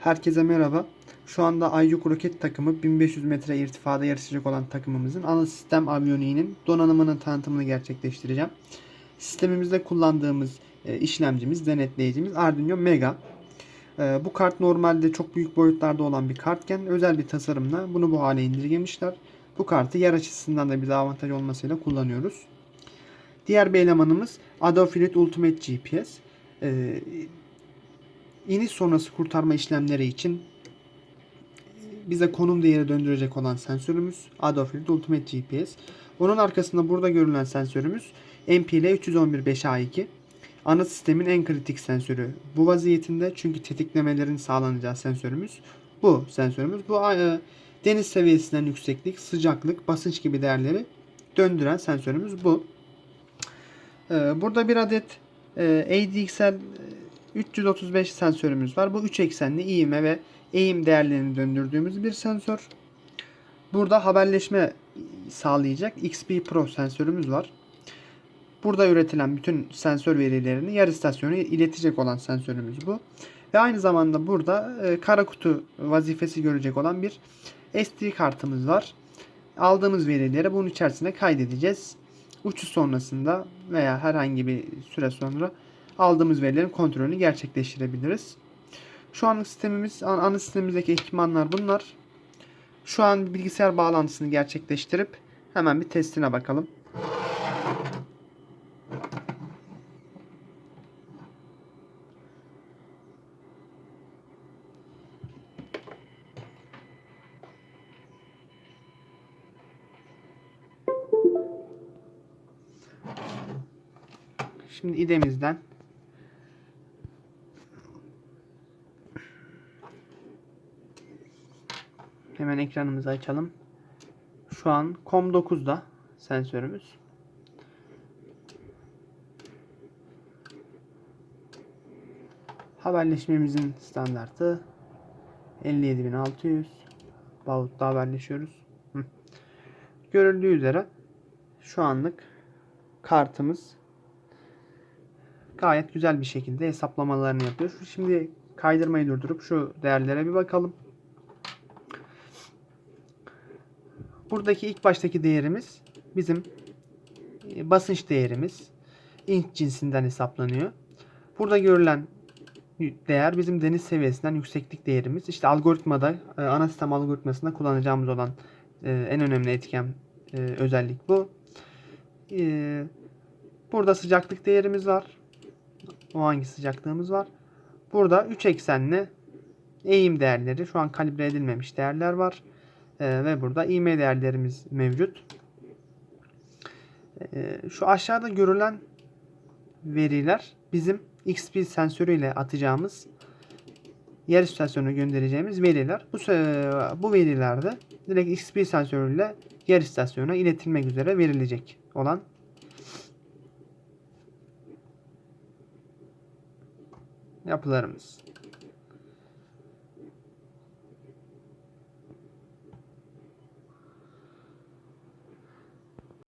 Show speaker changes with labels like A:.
A: Herkese merhaba. Şu anda Ayyuk roket takımı 1500 metre irtifada yarışacak olan takımımızın ana sistem aviyoniğinin donanımının tanıtımını gerçekleştireceğim. Sistemimizde kullandığımız e, işlemcimiz, denetleyicimiz Arduino Mega. E, bu kart normalde çok büyük boyutlarda olan bir kartken özel bir tasarımla bunu bu hale indirgemişler. Bu kartı yer açısından da bize avantaj olmasıyla kullanıyoruz. Diğer bir elemanımız Adafruit Ultimate GPS. İniş sonrası kurtarma işlemleri için bize konum değeri döndürecek olan sensörümüz Adafruit Ultimate GPS. Onun arkasında burada görülen sensörümüz MPL 311-5A2. Ana sistemin en kritik sensörü bu vaziyetinde çünkü tetiklemelerin sağlanacağı sensörümüz bu sensörümüz. Bu e, deniz seviyesinden yükseklik, sıcaklık, basınç gibi değerleri döndüren sensörümüz bu. E, burada bir adet e, ADXL 335 sensörümüz var. Bu 3 eksenli ivme ve eğim değerlerini döndürdüğümüz bir sensör. Burada haberleşme sağlayacak XP Pro sensörümüz var. Burada üretilen bütün sensör verilerini yer istasyonu iletecek olan sensörümüz bu. Ve aynı zamanda burada e, kara kutu vazifesi görecek olan bir SD kartımız var. Aldığımız verileri bunun içerisine kaydedeceğiz. Uçuş sonrasında veya herhangi bir süre sonra aldığımız verilerin kontrolünü gerçekleştirebiliriz. Şu anlık sistemimiz, ana sistemimizdeki ekipmanlar bunlar. Şu an bilgisayar bağlantısını gerçekleştirip hemen bir testine bakalım. Şimdi idemizden hemen ekranımızı açalım. Şu an COM9'da sensörümüz. Haberleşmemizin standartı 57600 Baut'ta haberleşiyoruz. Görüldüğü üzere şu anlık kartımız gayet güzel bir şekilde hesaplamalarını yapıyor. Şimdi kaydırmayı durdurup şu değerlere bir bakalım. Buradaki ilk baştaki değerimiz bizim e, basınç değerimiz. inç cinsinden hesaplanıyor. Burada görülen değer bizim deniz seviyesinden yükseklik değerimiz. İşte algoritmada e, ana sistem algoritmasında kullanacağımız olan e, en önemli etken özellik bu. Burada sıcaklık değerimiz var. O hangi sıcaklığımız var. Burada 3 eksenli eğim değerleri şu an kalibre edilmemiş değerler var. Ee, ve burada ivme değerlerimiz mevcut. Ee, şu aşağıda görülen veriler bizim XP sensörüyle atacağımız yer istasyonuna göndereceğimiz veriler. Bu bu verilerde direkt XP sensörüyle yer istasyonuna iletilmek üzere verilecek olan yapılarımız.